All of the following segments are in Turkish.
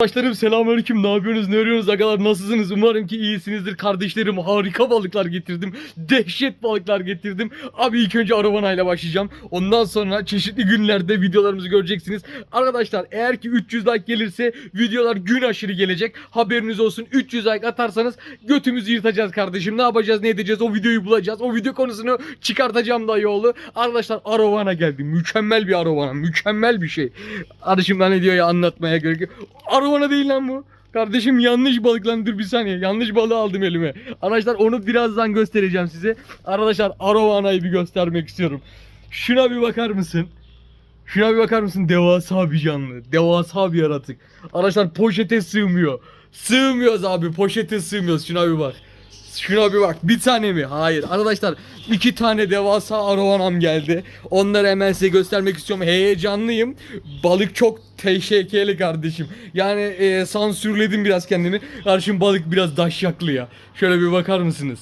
Arkadaşlarım selamünaleyküm. Ne yapıyorsunuz? Ne arıyorsunuz? Agalar nasılsınız? Umarım ki iyisinizdir. Kardeşlerim harika balıklar getirdim. Dehşet balıklar getirdim. Abi ilk önce arabanayla başlayacağım. Ondan sonra çeşitli günlerde videolarımızı göreceksiniz. Arkadaşlar eğer ki 300 like gelirse videolar gün aşırı gelecek. Haberiniz olsun. 300 like atarsanız götümüzü yırtacağız kardeşim. Ne yapacağız? Ne edeceğiz? O videoyu bulacağız. O video konusunu çıkartacağım dayı oğlu. Arkadaşlar arovana geldi. Mükemmel bir arovana. Mükemmel bir şey. Kardeşim ben ne diyor ya anlatmaya gerek yok. Değil lan bu. Kardeşim yanlış balık lan dur bir saniye. Yanlış balığı aldım elime. Arkadaşlar onu birazdan göstereceğim size. Arkadaşlar arovanayı bir göstermek istiyorum. Şuna bir bakar mısın? Şuna bir bakar mısın? Devasa bir canlı. Devasa bir yaratık. Arkadaşlar poşete sığmıyor. Sığmıyoruz abi. Poşete sığmıyoruz. Şuna bir bak. Şuna bir bak. Bir tane mi? Hayır. Arkadaşlar iki tane devasa arovanam geldi. Onları hemen size göstermek istiyorum. Heyecanlıyım. Balık çok teşekkürli kardeşim. Yani e, sansürledim biraz kendimi. Kardeşim balık biraz daşyaklı ya. Şöyle bir bakar mısınız?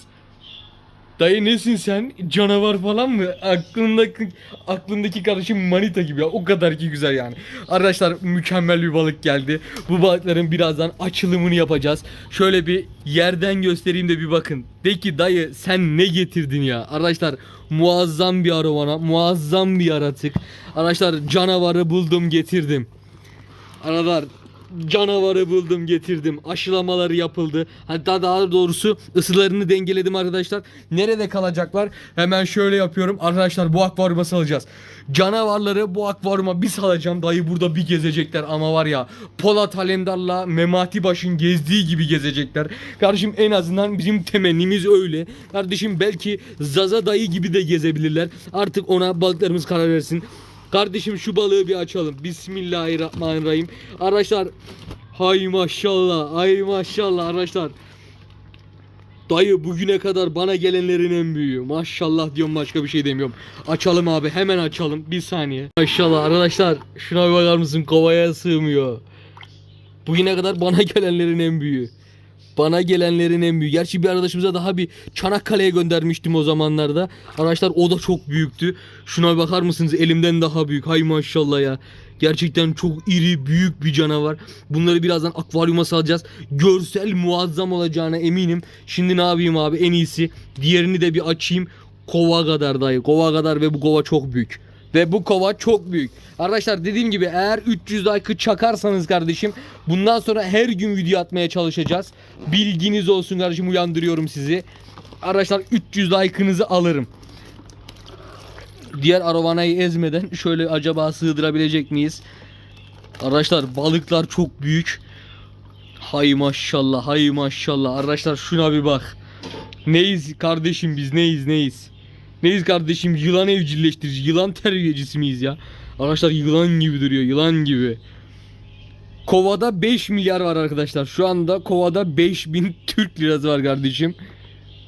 Dayı nesin sen? Canavar falan mı? Aklındaki aklındaki kardeşim manita gibi ya. O kadar ki güzel yani. Arkadaşlar mükemmel bir balık geldi. Bu balıkların birazdan açılımını yapacağız. Şöyle bir yerden göstereyim de bir bakın. De ki dayı sen ne getirdin ya? Arkadaşlar muazzam bir arovana, muazzam bir yaratık. Arkadaşlar canavarı buldum getirdim. Aralar canavarı buldum getirdim. Aşılamaları yapıldı. Hatta daha doğrusu ısılarını dengeledim arkadaşlar. Nerede kalacaklar? Hemen şöyle yapıyorum. Arkadaşlar bu akvaryuma salacağız. Canavarları bu akvaryuma bir salacağım. Dayı burada bir gezecekler ama var ya Polat Alemdar'la Memati Baş'ın gezdiği gibi gezecekler. Kardeşim en azından bizim temennimiz öyle. Kardeşim belki Zaza dayı gibi de gezebilirler. Artık ona balıklarımız karar versin. Kardeşim şu balığı bir açalım. Bismillahirrahmanirrahim. Arkadaşlar hay maşallah. Hay maşallah arkadaşlar. Dayı bugüne kadar bana gelenlerin en büyüğü. Maşallah diyorum başka bir şey demiyorum. Açalım abi hemen açalım. Bir saniye. Maşallah arkadaşlar şuna bir bakar mısın kovaya sığmıyor. Bugüne kadar bana gelenlerin en büyüğü. Bana gelenlerin en büyüğü. Gerçi bir arkadaşımıza daha bir Çanakkale'ye göndermiştim o zamanlarda. Arkadaşlar o da çok büyüktü. Şuna bakar mısınız? Elimden daha büyük. Hay maşallah ya. Gerçekten çok iri, büyük bir canavar. Bunları birazdan akvaryuma salacağız. Görsel muazzam olacağına eminim. Şimdi ne yapayım abi? En iyisi diğerini de bir açayım. Kova kadar dayı. Kova kadar ve bu kova çok büyük. Ve bu kova çok büyük. Arkadaşlar dediğim gibi eğer 300 like'ı çakarsanız kardeşim bundan sonra her gün video atmaya çalışacağız. Bilginiz olsun kardeşim uyandırıyorum sizi. Arkadaşlar 300 like'ınızı alırım. Diğer aravanayı ezmeden şöyle acaba sığdırabilecek miyiz? Arkadaşlar balıklar çok büyük. Hay maşallah hay maşallah. Arkadaşlar şuna bir bak. Neyiz kardeşim biz neyiz neyiz? Neyiz kardeşim yılan evcilleştirici, yılan terbiyecisi miyiz ya? Arkadaşlar yılan gibi duruyor, yılan gibi. Kovada 5 milyar var arkadaşlar. Şu anda kovada 5000 Türk lirası var kardeşim.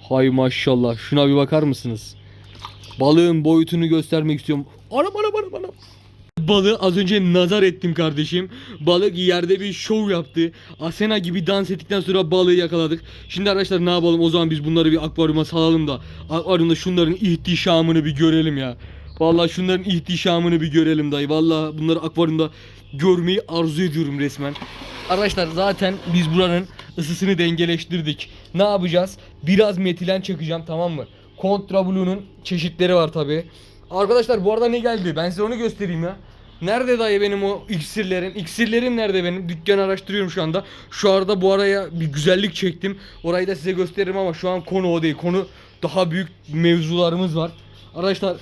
Hay maşallah. Şuna bir bakar mısınız? Balığın boyutunu göstermek istiyorum. Anam anam anam anam. Balığı az önce nazar ettim kardeşim. Balık yerde bir şov yaptı. Asena gibi dans ettikten sonra balığı yakaladık. Şimdi arkadaşlar ne yapalım o zaman biz bunları bir akvaryuma salalım da akvaryumda şunların ihtişamını bir görelim ya. Vallahi şunların ihtişamını bir görelim dayı. Vallahi bunları akvaryumda görmeyi arzu ediyorum resmen. Arkadaşlar zaten biz buranın ısısını dengeleştirdik. Ne yapacağız? Biraz metilen çakacağım tamam mı? Contra Blue'nun çeşitleri var tabi. Arkadaşlar bu arada ne geldi? Ben size onu göstereyim ya. Nerede dayı benim o iksirlerim? İksirlerim nerede benim? Dükkan araştırıyorum şu anda. Şu arada bu araya bir güzellik çektim. Orayı da size gösteririm ama şu an konu o değil. Konu daha büyük mevzularımız var. Arkadaşlar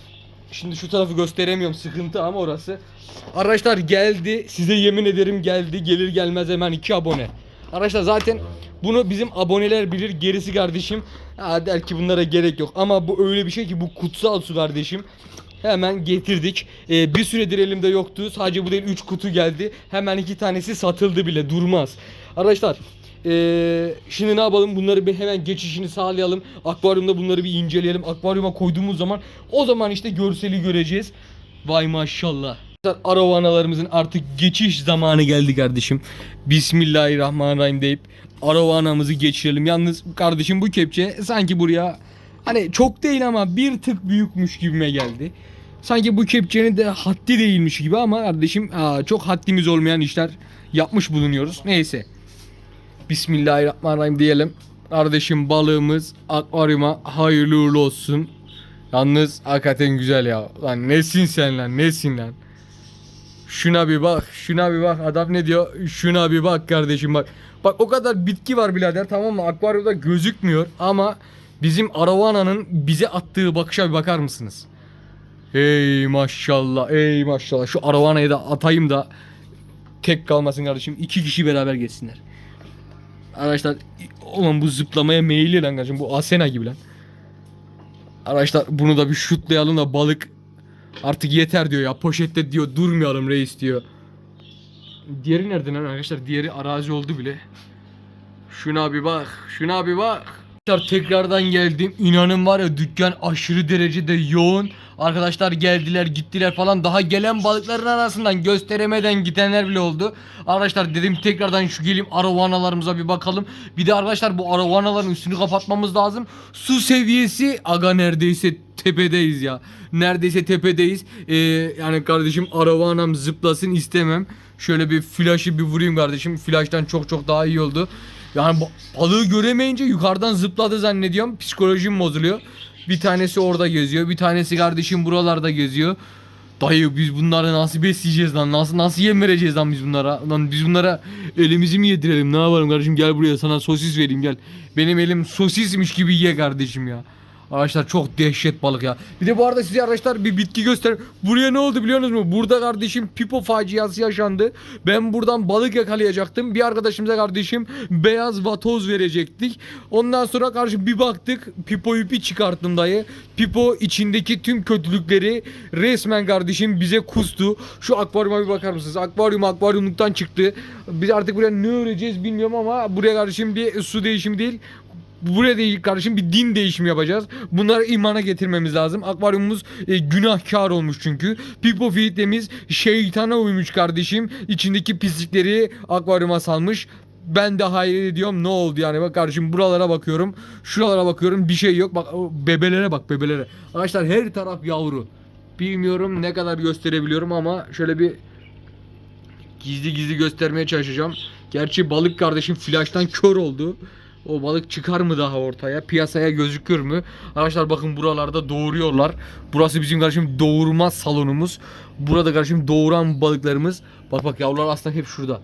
şimdi şu tarafı gösteremiyorum. Sıkıntı ama orası. Arkadaşlar geldi. Size yemin ederim geldi. Gelir gelmez hemen iki abone. Arkadaşlar zaten bunu bizim aboneler bilir. Gerisi kardeşim. Ha, der ki bunlara gerek yok. Ama bu öyle bir şey ki bu kutsal su kardeşim. Hemen getirdik. Ee, bir süredir elimde yoktu. Sadece bu değil 3 kutu geldi. Hemen iki tanesi satıldı bile. Durmaz. Arkadaşlar ee, şimdi ne yapalım? Bunları bir hemen geçişini sağlayalım. Akvaryumda bunları bir inceleyelim. Akvaryuma koyduğumuz zaman o zaman işte görseli göreceğiz. Vay maşallah. Aravanalarımızın artık geçiş zamanı geldi kardeşim. Bismillahirrahmanirrahim deyip aravanamızı geçirelim. Yalnız kardeşim bu kepçe sanki buraya hani çok değil ama bir tık büyükmüş gibime geldi. Sanki bu kepçenin de haddi değilmiş gibi ama kardeşim çok haddimiz olmayan işler yapmış bulunuyoruz. Neyse. Bismillahirrahmanirrahim diyelim. Kardeşim balığımız akvaryuma hayırlı uğurlu olsun. Yalnız hakikaten güzel ya. Lan nesin sen lan nesin lan. Şuna bir bak şuna bir bak adam ne diyor şuna bir bak kardeşim bak. Bak o kadar bitki var birader tamam mı akvaryumda gözükmüyor ama bizim Aravana'nın bize attığı bakışa bir bakar mısınız? Ey maşallah ey maşallah şu Aravana'yı da atayım da tek kalmasın kardeşim iki kişi beraber geçsinler. Arkadaşlar oğlum bu zıplamaya meyilli lan kardeşim bu Asena gibi lan. Arkadaşlar bunu da bir şutlayalım da balık artık yeter diyor ya poşette diyor durmayalım reis diyor. Diğeri nerede lan arkadaşlar diğeri arazi oldu bile. Şuna bir bak şuna bir bak. Arkadaşlar tekrardan geldim. İnanın var ya dükkan aşırı derecede yoğun. Arkadaşlar geldiler gittiler falan. Daha gelen balıkların arasından gösteremeden gidenler bile oldu. Arkadaşlar dedim tekrardan şu geleyim arovanalarımıza bir bakalım. Bir de arkadaşlar bu arovanaların üstünü kapatmamız lazım. Su seviyesi aga neredeyse tepedeyiz ya. Neredeyse tepedeyiz. Ee, yani kardeşim aravanam zıplasın istemem. Şöyle bir flaşı bir vurayım kardeşim. Flash'tan çok çok daha iyi oldu. Yani ba- balığı göremeyince yukarıdan zıpladı zannediyorum. Psikolojim bozuluyor. Bir tanesi orada geziyor. Bir tanesi kardeşim buralarda geziyor. Dayı biz bunları nasıl besleyeceğiz lan? Nasıl nasıl yem vereceğiz lan biz bunlara? Lan biz bunlara elimizi mi yedirelim? Ne yapalım kardeşim? Gel buraya sana sosis vereyim gel. Benim elim sosismiş gibi ye kardeşim ya. Arkadaşlar çok dehşet balık ya. Bir de bu arada size arkadaşlar bir bitki göster. Buraya ne oldu biliyorsunuz mu? Burada kardeşim pipo faciası yaşandı. Ben buradan balık yakalayacaktım. Bir arkadaşımıza kardeşim beyaz vatoz verecektik. Ondan sonra karşı bir baktık. Pipoyu bir çıkarttım dayı. Pipo içindeki tüm kötülükleri resmen kardeşim bize kustu. Şu akvaryuma bir bakar mısınız? Akvaryum akvaryumluktan çıktı. Biz artık buraya ne öreceğiz bilmiyorum ama buraya kardeşim bir su değişimi değil. Buraya değil kardeşim bir din değişimi yapacağız. Bunları imana getirmemiz lazım. Akvaryumumuz e, günahkar olmuş çünkü. Pipo filtremiz şeytana uymuş kardeşim. İçindeki pislikleri akvaryuma salmış. Ben de hayret ediyorum ne oldu yani bak kardeşim buralara bakıyorum. Şuralara bakıyorum bir şey yok. Bak bebelere bak bebelere. Arkadaşlar her taraf yavru. Bilmiyorum ne kadar gösterebiliyorum ama şöyle bir gizli gizli göstermeye çalışacağım. Gerçi balık kardeşim flash'tan kör oldu. O balık çıkar mı daha ortaya? Piyasaya gözükür mü? Arkadaşlar bakın buralarda doğuruyorlar. Burası bizim kardeşim doğurma salonumuz. Burada kardeşim doğuran balıklarımız. Bak bak yavrular aslında hep şurada.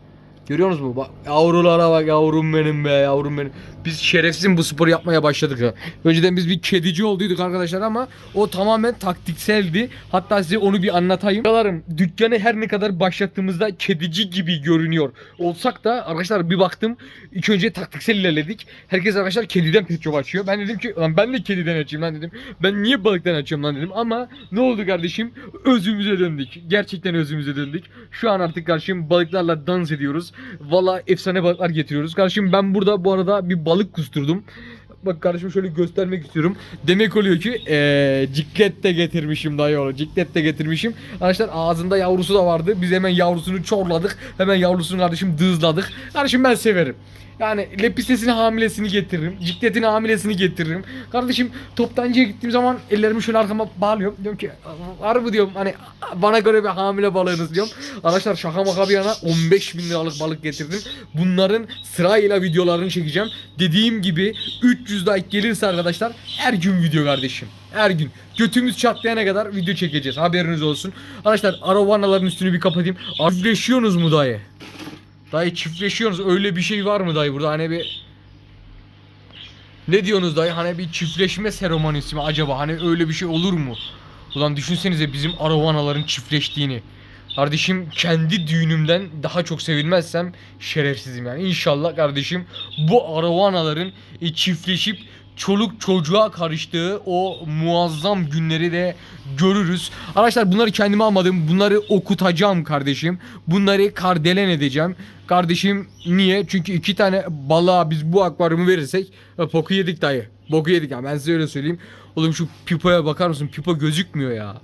Görüyorsunuz mu? Bak yavrulara bak yavrum benim be yavrum benim. Biz şerefsizin bu sporu yapmaya başladık ya. Önceden biz bir kedici olduyduk arkadaşlar ama o tamamen taktikseldi. Hatta size onu bir anlatayım. Arkadaşlarım dükkanı her ne kadar başlattığımızda kedici gibi görünüyor. Olsak da arkadaşlar bir baktım. İlk önce taktiksel ilerledik. Herkes arkadaşlar kediden pet shop açıyor. Ben dedim ki lan ben de kediden açayım lan dedim. Ben niye balıktan açıyorum lan dedim. Ama ne oldu kardeşim? Özümüze döndük. Gerçekten özümüze döndük. Şu an artık kardeşim balıklarla dans ediyoruz. Valla efsane balıklar getiriyoruz. Kardeşim ben burada bu arada bir balık kusturdum. Bak kardeşim şöyle göstermek istiyorum. Demek oluyor ki eee ciklet de getirmişim dayı oğlu. Ciklet de getirmişim. Arkadaşlar ağzında yavrusu da vardı. Biz hemen yavrusunu çorladık. Hemen yavrusunu kardeşim dızladık. Kardeşim ben severim. Yani lepistesini hamilesini getiririm. Cikletini hamilesini getiririm. Kardeşim toptancıya gittiğim zaman ellerimi şöyle arkama bağlıyorum. Diyorum ki var mı diyorum hani bana göre bir hamile balığınız diyorum. Arkadaşlar şaka maka bir yana 15 bin liralık balık getirdim. Bunların sırayla videolarını çekeceğim. Dediğim gibi 300 like gelirse arkadaşlar her gün video kardeşim. Her gün. Götümüz çatlayana kadar video çekeceğiz. Haberiniz olsun. Arkadaşlar arovanaların üstünü bir kapatayım. Çiftleşiyorsunuz mu dayı? Dayı çiftleşiyorsunuz. Öyle bir şey var mı dayı burada? Hani bir ne diyorsunuz dayı? Hani bir çiftleşme seremonisi mi acaba? Hani öyle bir şey olur mu? Ulan düşünsenize bizim arovanaların çiftleştiğini. Kardeşim kendi düğünümden daha çok sevilmezsem şerefsizim yani. İnşallah kardeşim bu arovanaların e, çiftleşip çoluk çocuğa karıştığı o muazzam günleri de görürüz. Arkadaşlar bunları kendime almadım. Bunları okutacağım kardeşim. Bunları kardelen edeceğim. Kardeşim niye? Çünkü iki tane balığa biz bu akvaryumu verirsek e, boku yedik dayı. Boku yedik ya ben size öyle söyleyeyim. Oğlum şu pipoya bakar mısın? Pipo gözükmüyor ya.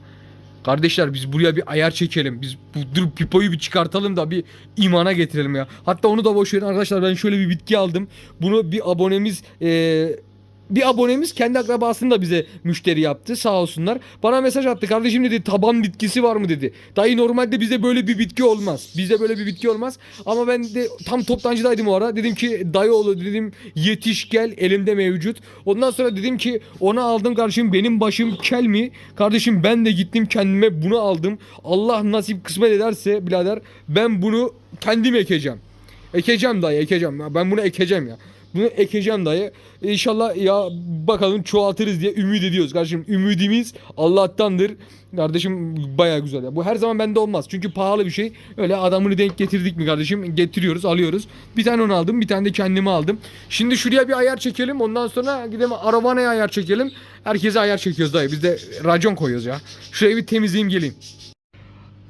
Kardeşler biz buraya bir ayar çekelim. Biz bu dur pipoyu bir çıkartalım da bir imana getirelim ya. Hatta onu da boş verin arkadaşlar ben şöyle bir bitki aldım. Bunu bir abonemiz eee bir abonemiz kendi akrabasını da bize müşteri yaptı sağ olsunlar. Bana mesaj attı kardeşim dedi taban bitkisi var mı dedi. Dayı normalde bize böyle bir bitki olmaz. Bizde böyle bir bitki olmaz. Ama ben de tam toptancıdaydım o ara. Dedim ki dayı oğlu dedim yetiş gel elimde mevcut. Ondan sonra dedim ki onu aldım kardeşim benim başım kel mi? Kardeşim ben de gittim kendime bunu aldım. Allah nasip kısmet ederse birader ben bunu kendim ekeceğim. Ekeceğim dayı ekeceğim. Ben bunu ekeceğim ya. Bunu ekeceğim dayı. İnşallah ya bakalım çoğaltırız diye ümit ediyoruz kardeşim. Ümidimiz Allah'tandır. Kardeşim baya güzel ya. Bu her zaman bende olmaz. Çünkü pahalı bir şey. Öyle adamını denk getirdik mi kardeşim? Getiriyoruz, alıyoruz. Bir tane onu aldım, bir tane de kendime aldım. Şimdi şuraya bir ayar çekelim. Ondan sonra gidelim arabanaya ayar çekelim. Herkese ayar çekiyoruz dayı. Biz de racon koyuyoruz ya. Şurayı bir temizleyeyim geleyim.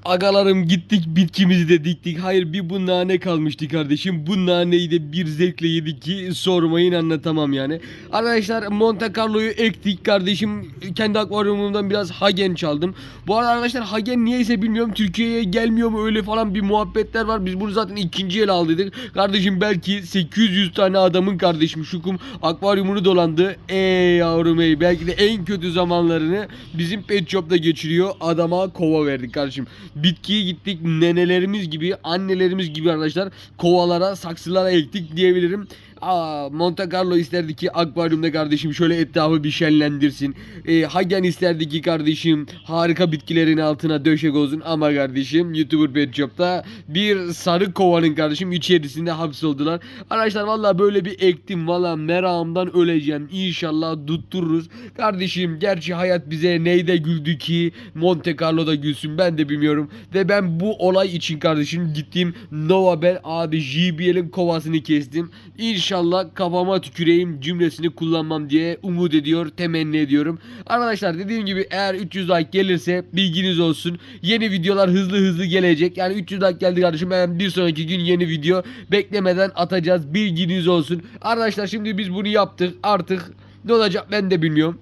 Agalarım gittik bitkimizi de diktik. Hayır bir bu nane kalmıştı kardeşim. Bu naneyi de bir zevkle yedik ki sormayın anlatamam yani. Arkadaşlar Monte Carlo'yu ektik kardeşim. Kendi akvaryumumdan biraz Hagen çaldım. Bu arada arkadaşlar Hagen niyeyse bilmiyorum Türkiye'ye gelmiyor mu öyle falan bir muhabbetler var. Biz bunu zaten ikinci el aldıydık. Kardeşim belki 800 tane adamın kardeşim şukum akvaryumunu dolandı. Ey yavrum ey belki de en kötü zamanlarını bizim pet shop'ta geçiriyor. Adama kova verdik kardeşim. Bitkiyi gittik nenelerimiz gibi annelerimiz gibi arkadaşlar kovalara saksılara ektik diyebilirim. Aa, Monte Carlo isterdi ki akvaryumda kardeşim şöyle etrafı bir şenlendirsin. Ee, Hagen isterdi ki kardeşim harika bitkilerin altına döşek olsun ama kardeşim YouTuber Pet Shop'ta bir sarı kovanın kardeşim içerisinde hapsoldular. Arkadaşlar valla böyle bir ektim valla meramdan öleceğim. İnşallah tuttururuz. Kardeşim gerçi hayat bize neyde güldü ki Monte Carlo'da gülsün ben de bilmiyorum. Ve ben bu olay için kardeşim gittim Novabel abi JBL'in kovasını kestim. İnşallah kafama tüküreyim cümlesini kullanmam diye umut ediyor, temenni ediyorum. Arkadaşlar dediğim gibi eğer 300 like gelirse bilginiz olsun. Yeni videolar hızlı hızlı gelecek. Yani 300 like geldi kardeşim hemen bir sonraki gün yeni video beklemeden atacağız. Bilginiz olsun. Arkadaşlar şimdi biz bunu yaptık. Artık ne olacak ben de bilmiyorum.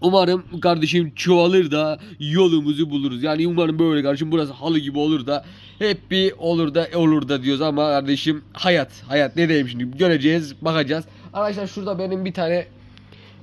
Umarım kardeşim çoğalır da yolumuzu buluruz. Yani umarım böyle kardeşim burası halı gibi olur da hep bir olur da olur da diyoruz ama kardeşim hayat hayat ne diyeyim şimdi göreceğiz bakacağız. Arkadaşlar şurada benim bir tane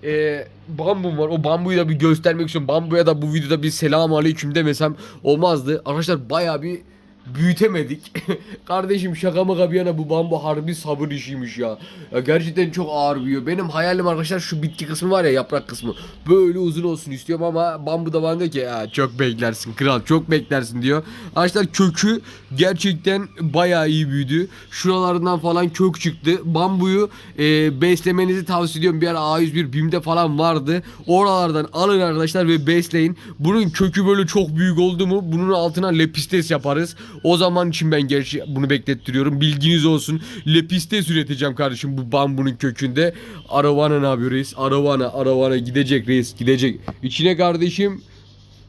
e, bambum var. O bambuyu da bir göstermek istiyorum. Bambuya da bu videoda bir selam aleyküm demesem olmazdı. Arkadaşlar bayağı bir büyütemedik. Kardeşim şaka maka bir yana bu bambu harbi sabır işiymiş ya. ya. Gerçekten çok ağır büyüyor. Benim hayalim arkadaşlar şu bitki kısmı var ya yaprak kısmı. Böyle uzun olsun istiyorum ama bambu da bana ki ya çok beklersin kral çok beklersin diyor. Arkadaşlar kökü gerçekten bayağı iyi büyüdü. Şuralarından falan kök çıktı. Bambuyu e, beslemenizi tavsiye ediyorum. Bir ara A101 BİM'de falan vardı. Oralardan alın arkadaşlar ve besleyin. Bunun kökü böyle çok büyük oldu mu bunun altına lepistes yaparız. O zaman için ben gerçi bunu beklettiriyorum. Bilginiz olsun. Lepistes üreteceğim kardeşim bu bambunun kökünde. Aravana ne yapıyor reis? Aravana, aravana gidecek reis gidecek. İçine kardeşim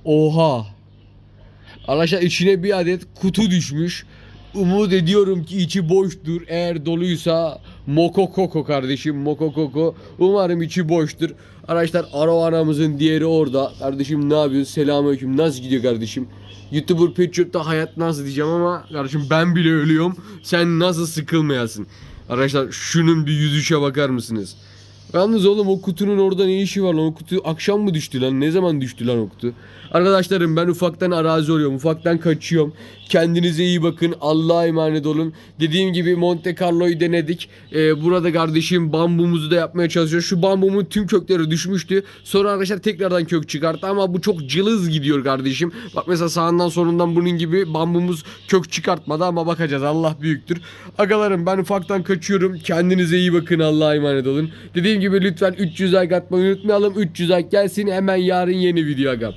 oha. Arkadaşlar içine bir adet kutu düşmüş. Umut ediyorum ki içi boştur. Eğer doluysa mokokoko kardeşim mokokoko. Umarım içi boştur. Arkadaşlar Aravana'mızın diğeri orada. Kardeşim ne yapıyorsun? Selamünaleyküm. Nasıl gidiyor kardeşim? YouTuber Pet Shop'ta hayat nasıl diyeceğim ama kardeşim ben bile ölüyorum. Sen nasıl sıkılmayasın? Arkadaşlar şunun bir yüzüşe bakar mısınız? Yalnız oğlum o kutunun orada ne işi var lan? O kutu akşam mı düştü lan? Ne zaman düştü lan o kutu? Arkadaşlarım ben ufaktan arazi oluyorum. Ufaktan kaçıyorum. Kendinize iyi bakın. Allah'a emanet olun. Dediğim gibi Monte Carlo'yu denedik. Ee, burada kardeşim bambumuzu da yapmaya çalışıyor. Şu bambumun tüm kökleri düşmüştü. Sonra arkadaşlar tekrardan kök çıkarttı ama bu çok cılız gidiyor kardeşim. Bak mesela sağından solundan bunun gibi bambumuz kök çıkartmadı ama bakacağız. Allah büyüktür. Agalarım ben ufaktan kaçıyorum. Kendinize iyi bakın. Allah'a emanet olun. Dediğim gibi lütfen 300 like atmayı unutmayalım. 300 like gelsin hemen yarın yeni video agam.